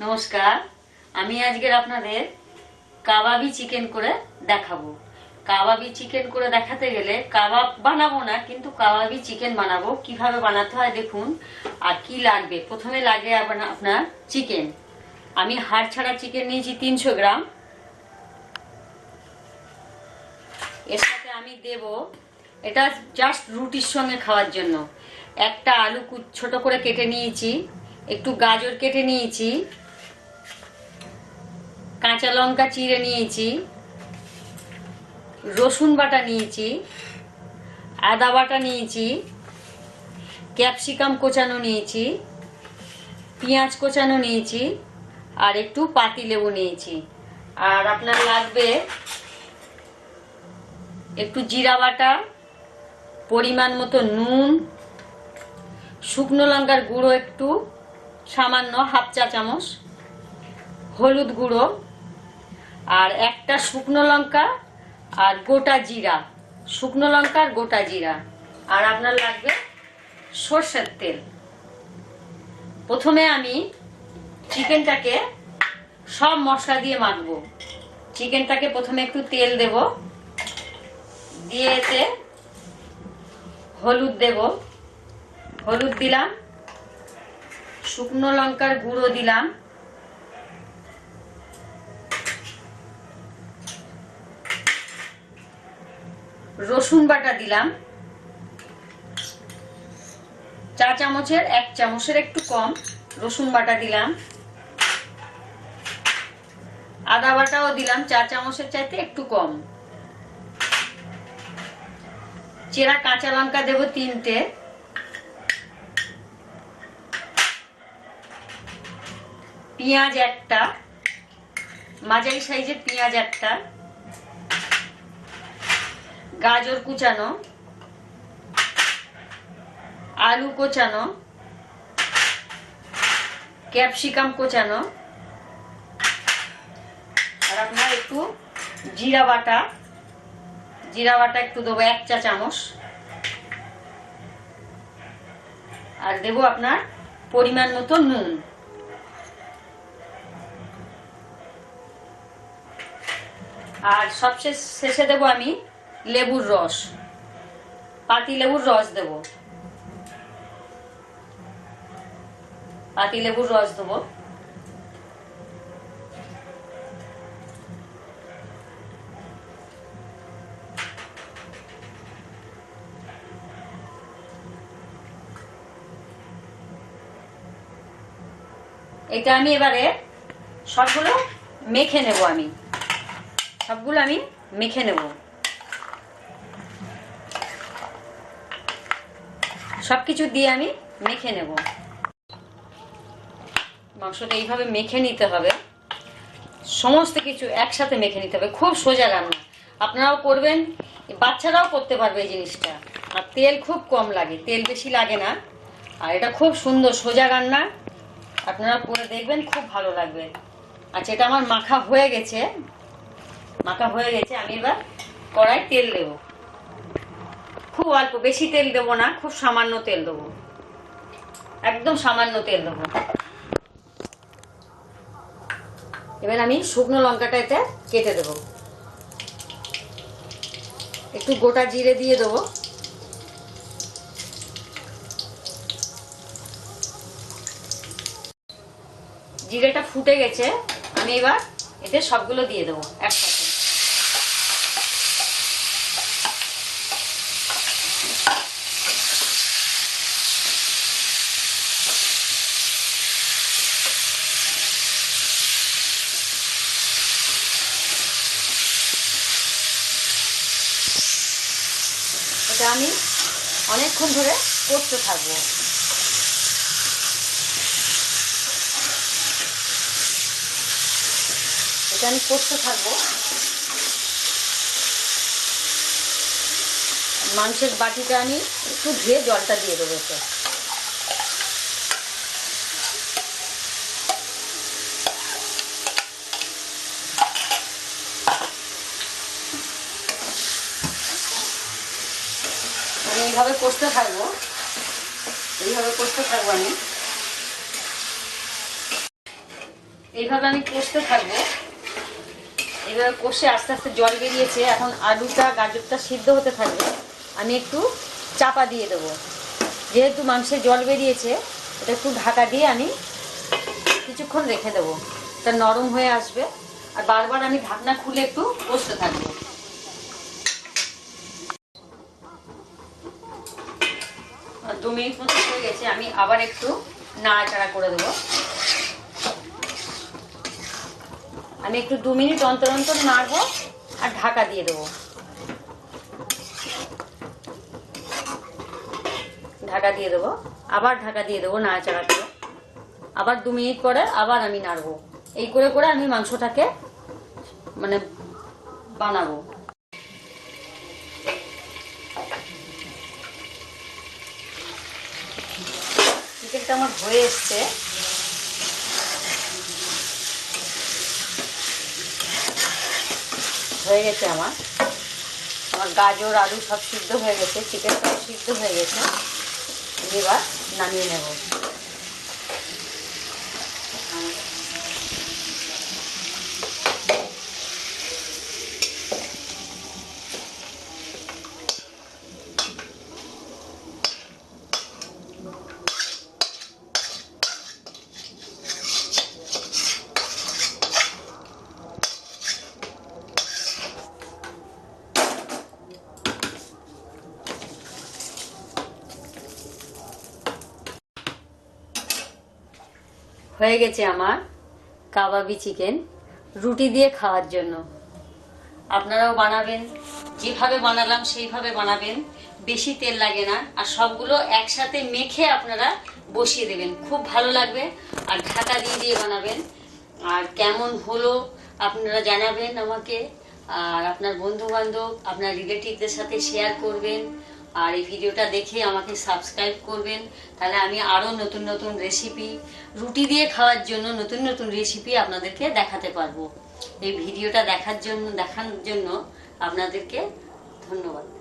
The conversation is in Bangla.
নমস্কার, আমি আজকের আপনাদের কাবাবি চিকেন করে দেখাবো। কাবাবি চিকেন করে দেখাতে গেলে কাবাব বানাবো না, কিন্তু কাবাবি চিকেন বানাবো। কীভাবে বানাতে হয় দেখুন, আর কি লাগবে। প্রথমে লাগে আপনা- আপনার চিকেন। আমি হাড় ছাড়া চিকেন নিয়েছি তিনশো গ্রাম। এর সাথে আমি দেব, এটা জাস্ট রুটির সঙ্গে খাওয়ার জন্য। একটা আলু ছোট করে কেটে নিয়েছি, একটু গাজর কেটে নিয়েছি। কাঁচা লঙ্কা চিড়ে নিয়েছি, রসুন বাটা নিয়েছি, আদা বাটা নিয়েছি, ক্যাপসিকাম কোচানো নিয়েছি, পেঁয়াজ কোচানো নিয়েছি, আর একটু পাতি লেবু নিয়েছি। আর আপনার লাগবে একটু জিরা বাটা, পরিমাণ মতো নুন, শুকনো লঙ্কার গুঁড়ো একটু, সামান্য হাফ চা চামচ, হলুদ গুঁড়ো আর একটা শুকনো লঙ্কা আর গোটা জিরা। শুকনো লঙ্কা আর গোটা জিরা। আর আপনার লাগবে সর্ষের তেল। প্রথমে আমি চিকেনটাকে সব মশলা দিয়ে মাখবো। চিকেনটাকে প্রথমে একটু তেল দেব। দিয়ে হলুদ দেব। হলুদ দিলাম। শুকনো লঙ্কার গুঁড়ো দিলাম। রসুন বাটা দিলাম। চা চামচের, এক চামচের একটু কম রসুন বাটা দিলাম। আদা বাটাও দিলাম, চা চামচের চাইতে একটু কম। চেরা কাঁচা লঙ্কা দেব তিনটে। পেঁয়াজ একটা, মাঝারি সাইজের পেঁয়াজ একটা। গাজর কুচানো, আলু কোচানো, ক্যাপসিকাম কোচানো, আর আপনার একটু জিরা বাটা। জিরা বাটা একটু দেবো, এক চা চামচ। আর দেবো আপনার পরিমাণ মতো নুন। আর সবশেষ শেষে দেবো আমি লেবুর রস। পাতি লেবুর রস দেব। পাতি লেবুর রস দেবো। এটা আমি এবারে সবগুলো মেখে নেব আমি। সবগুলো আমি মেখে নেব। সবকিছু দিয়ে আমি মেখে নেব। মাংসটা এইভাবে মেখে নিতে হবে। সমস্ত কিছু একসাথে মেখে নিতে হবে। খুব সোজা রান্না। আপনারাও করবেন, বাচ্চারাও করতে পারবে এই জিনিসটা। আর তেল খুব কম লাগে, তেল বেশি লাগে না। আর এটা খুব সুন্দর সোজা রান্না। আপনারা করে দেখবেন, খুব ভালো লাগবে। আচ্ছা এটা আমার মাখা হয়ে গেছে। মাখা হয়ে গেছে, আমি এবার কড়াই তেল দেবো। খুব অল্প, বেশি তেল দেবো না, খুব সামান্য তেল দেবো। একদম সামান্য তেল দেবো। এবার আমি শুকনো লঙ্কাটা এতে কেটে দেবো। একটু গোটা জিরে দিয়ে দেবো। জিরেটা ফুটে গেছে, আমি এবার এতে সবগুলো দিয়ে দেবো, একসাথে। এটা আমি অনেকক্ষণ ধরে করতে থাকব। এটা আমি করতে থাকব। মাংসের বাটিটা আমি একটু ধুয়ে জলটা দিয়ে দেবো এতে। এইভাবে কষতে থাকব। এইভাবে কষতে থাকব আমি। এইভাবে আমি কষতে থাকব। এইভাবে কষে আস্তে আস্তে জল বেরিয়েছে। এখন আলুটা, গাজরটা সিদ্ধ হতে থাকবে। আমি একটু চাপা দিয়ে দেবো। যেহেতু মাংসে জল বেরিয়েছে, এটা একটু ঢাকা দিয়ে আমি কিছুক্ষণ রেখে দেবো। এটা নরম হয়ে আসবে। আর বারবার আমি ঢাকনা খুলে একটু কষতে থাকব। দু মিনিট মতো হয়ে গেছে, আমি আবার একটু নাড়াচাড়া করে দেবো। আমি একটু দু মিনিট অন্তর অন্তর নাড়বো আর ঢাকা দিয়ে দেবো। ঢাকা দিয়ে দেবো, আবার ঢাকা দিয়ে দেবো নাড়াচাড়া করে। আবার দু মিনিট পরে আবার আমি নাড়বো। এই করে করে আমি মাংসটাকে মানে বানাবো। চিকেনটা আমার হয়ে এসছে। হয়ে গেছে আমার। আমার গাজর, আলু সব সিদ্ধ হয়ে গেছে, চিকেন সব সিদ্ধ হয়ে গেছে। এবার নামিয়ে নেব। হয়ে গেছে আমার কাবাবি চিকেন রুটি দিয়ে খাওয়ার জন্য। আপনারাও বানাবেন, যেভাবে বানালাম সেইভাবে বানাবেন। বেশি তেল লাগে না, আর সবগুলো একসাথে মেখে আপনারা বসিয়ে দেবেন। খুব ভালো লাগবে, আর ঢাকা দিয়ে দিয়ে বানাবেন। আর কেমন হলো আপনারা জানাবেন আমাকে, আর আপনার বন্ধু বান্ধব আপনার রিলেটিভদের সাথে শেয়ার করবেন। আর এই ভিডিওটা দেখে আমাকে সাবস্ক্রাইব করবেন। তাহলে আমি আরও নতুন নতুন রেসিপি রুটি দিয়ে খাওয়ার জন্য নতুন নতুন রেসিপি আপনাদেরকে দেখাতে পারব। এই ভিডিওটা দেখার জন্য দেখার জন্য আপনাদেরকে ধন্যবাদ।